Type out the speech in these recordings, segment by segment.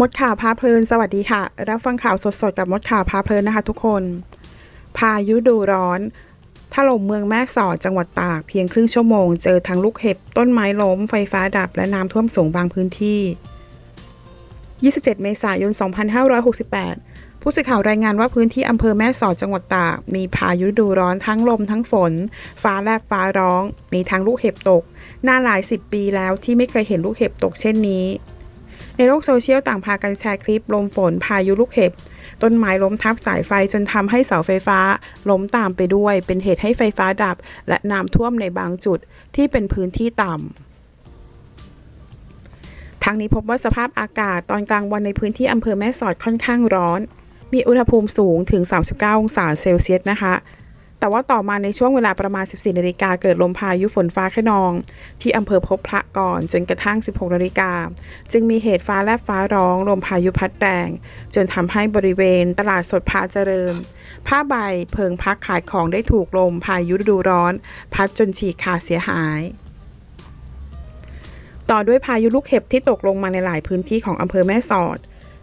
มดข่าวพาเพลินสวัสดีค่ะ รับฟังข่าวสดๆ กับมดข่าวพาเพลินนะคะทุกคน พายุดูร้อนถล่มเมืองแม่สอดจังหวัดตากเพียงครึ่งชั่วโมง เจอทั้งลูกเห็บ ต้นไม้ล้ม ไฟฟ้าดับ และน้ำท่วมสูงบางพื้นที่ 27 เมษายน 2568 ผู้สื่อข่าวรายงานว่าพื้นที่อำเภอแม่สอดจังหวัดตาก มีพายุดูร้อนทั้งลมทั้งฝน ฟ้าแลบฟ้าร้อง มีทั้งลูกเห็บตกน่าหลายสิบปีแล้วที่ไม่เคยเห็นลูกเห็บตกเช่นนี้ ในโลกโซเชียลต่างพากันแชร์คลิปลมฝนพายุลูกเห็บ ต้นไม้ล้มทับสายไฟจนทำให้เสาไฟฟ้า ล้มตามไปด้วย เป็นเหตุให้ไฟฟ้าดับ และน้ำท่วมในบางจุดที่เป็นพื้นที่ต่ำทั้งนี้พบว่าสภาพอากาศตอนกลางวันในพื้นที่อำเภอแม่สอดค่อนข้างร้อน มีอุณหภูมิสูงถึง 39 องศาเซลเซียสนะคะ แต่ว่าต่อมาในช่วงเวลาประมาณ 14นาฬิกาเกิดลมพายุฝนฟ้าขนอง ที่อำเภอพบพระก่อนจนกระทั่ง 16นาฬิกาจึงมีเหตุฟ้าแลบฟ้าร้อง ลมพายุพัดแรง จนทำให้บริเวณตลาดสดพาเจริญ ผ้าใบเพิงพักขายของได้ถูกลมพายุฤดูร้อน พัดจนฉีกขาดเสียหายต่อด้วยพายุลูกเห็บที่ตกลงมาในหลายพื้นที่ของอำเภอแม่สอด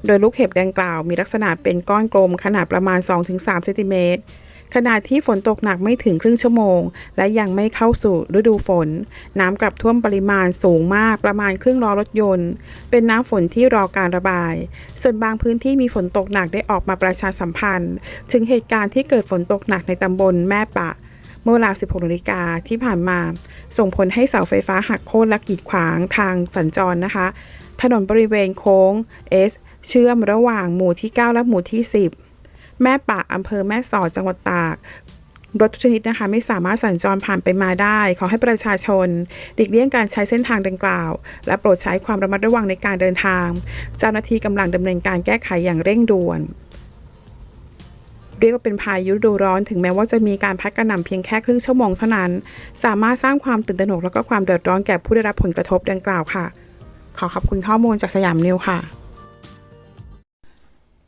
โดยลูกเห็บดังกล่าวมีลักษณะเป็นก้อนกลมขนาดประมาณ 2-3เซนติเมตร ขณะที่ฝนตกหนักไม่ถึงครึ่งชั่วโมง และยังไม่เข้าสู่ฤดูฝน น้ำกลับท่วมปริมาณสูงมากประมาณครึ่งล้อรถยนต์ เป็นน้ำฝนที่รอการระบาย ส่วนบางพื้นที่มีฝนตกหนักได้ออกมาประชาสัมพันธ์ ถึงเหตุการณ์ที่เกิดฝนตกหนักในตำบลแม่ปะเมื่อเวลา 16นาฬิกาที่ผ่านมา ส่งผลให้เสาไฟฟ้าหักโค่นและกีดขวางทางสัญจรนะคะ ถนนบริเวณโค้ง S เชื่อมระหว่างหมู่ที่ 9 และหมู่ที่ 10 แม่ปะอำเภอแม่สอดจังหวัดตาก รถทุกชนิดนะคะ ไม่สามารถสัญจรผ่านไปมาได้ ขอให้ประชาชนหลีกเลี่ยงการใช้เส้นทางดังกล่าว และโปรดใช้ความระมัดระวังในการเดินทาง เจ้าหน้าที่กำลังดำเนินการแก้ไขอย่างเร่งด่วนเรียกว่าเป็นพายุฤดูร้อนถึงแม้ว่าจะมีการพัดกระหน่ำเพียงแค่ครึ่งชั่วโมงเท่านั้น สามารถสร้างความตื่นตระหนกและก็ความเดือดร้อนแก่ผู้ได้รับผลกระทบดังกล่าวค่ะ ขอขอบคุณข้อมูลจากสยามนิวค่ะ